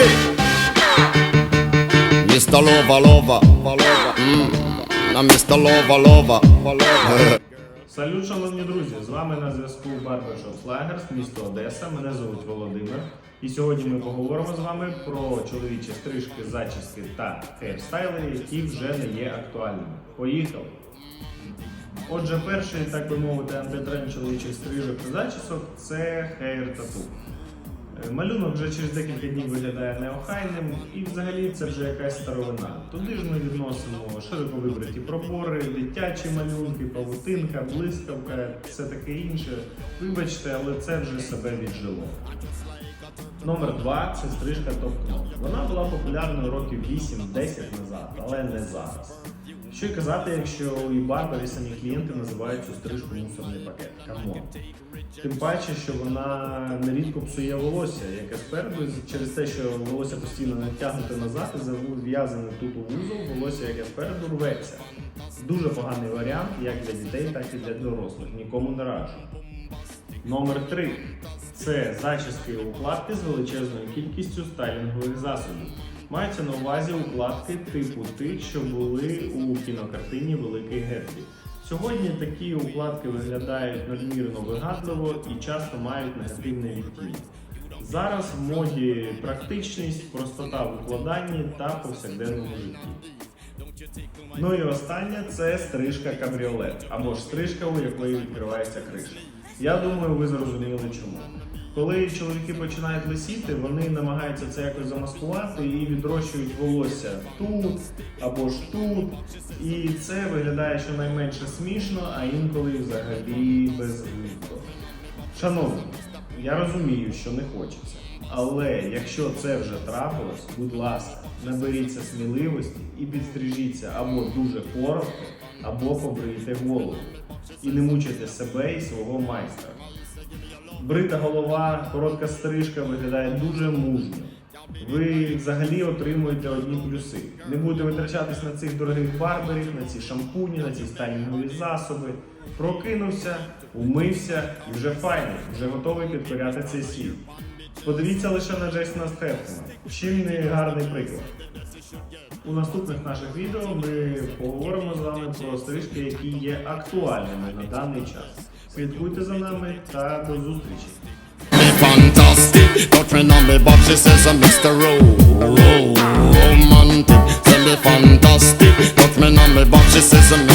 again. Mr. Lover, lover, lover. Mm. Now Mr. Lover, lover, lover. Салют, шановні друзі! З вами на зв'язку Barbershop Slagers, місто Одеса. Мене звуть Володимир. І сьогодні ми поговоримо з вами про чоловічі стрижки, зачіски та хейрстайли, які вже не є актуальними. Поїхали! Отже, перший, так би мовити, антитренд чоловічих стрижок та зачісок це хейр тату. Малюнок вже через декілька днів виглядає неохайним, і взагалі це вже якась старовина. Туди ж ми відносимо широко вибриті пробори, дитячі малюнки, павутинка, блискавка, все таке інше. Вибачте, але це вже себе віджило. Номер два це стрижка топ-кноп. Вона була популярною років 8-10 назад, але не зараз. Що й казати, якщо і барбери, і самі клієнти називають цю стрижку мусорний пакет. Камон. Тим паче, що вона нерідко псує волосся, яке спереду через те, що волосся постійно натягнуте назад і зав'язане тут у вузол, волосся, яке спереду рветься. Дуже поганий варіант як для дітей, так і для дорослих. Нікому не раджу. Номер 3 це зачіски укладки з величезною кількістю стайлінгових засобів. Мається на увазі укладки типу тих, що були у кінокартині Великий Гетсбі. Сьогодні такі укладки виглядають надмірно вигадливо і часто мають негативне відтіння. Зараз в моді практичність, простота в укладанні та повсякденному житті. Ну і останнє це стрижка кабріолет або ж стрижка, у якої відкривається криша. Я думаю, ви зрозуміли чому. Коли чоловіки починають лисіти, вони намагаються це якось замаскувати і відрощують волосся тут або ж тут. І це виглядає щонайменше смішно, а інколи взагалі безглуздо. Шановні, я розумію, що не хочеться. Але якщо це вже трапилось, будь ласка, наберіться сміливості і підстрижіться або дуже коротко, або побрийте голову. І не мучайте себе і свого майстра. Брита голова, коротка стрижка виглядає дуже мужньо. Ви взагалі отримуєте одні плюси. Не будете витрачатись на цих дорогих барберів, на ці шампуні, на ці стайлінгові засоби. Прокинувся, умився і вже файний, вже готовий підкоряти цей світ. Подивіться лише на Джейсона Стетхема. Чим не гарний приклад. У наступних наших відео ми поговоримо з вами про стрижки, які є актуальними на даний час. Слідкуйте за нами та до зустрічі! Touching on me box, she says I'm Mr. Romantic, silly, fantastic. Touching on me box, she says I'm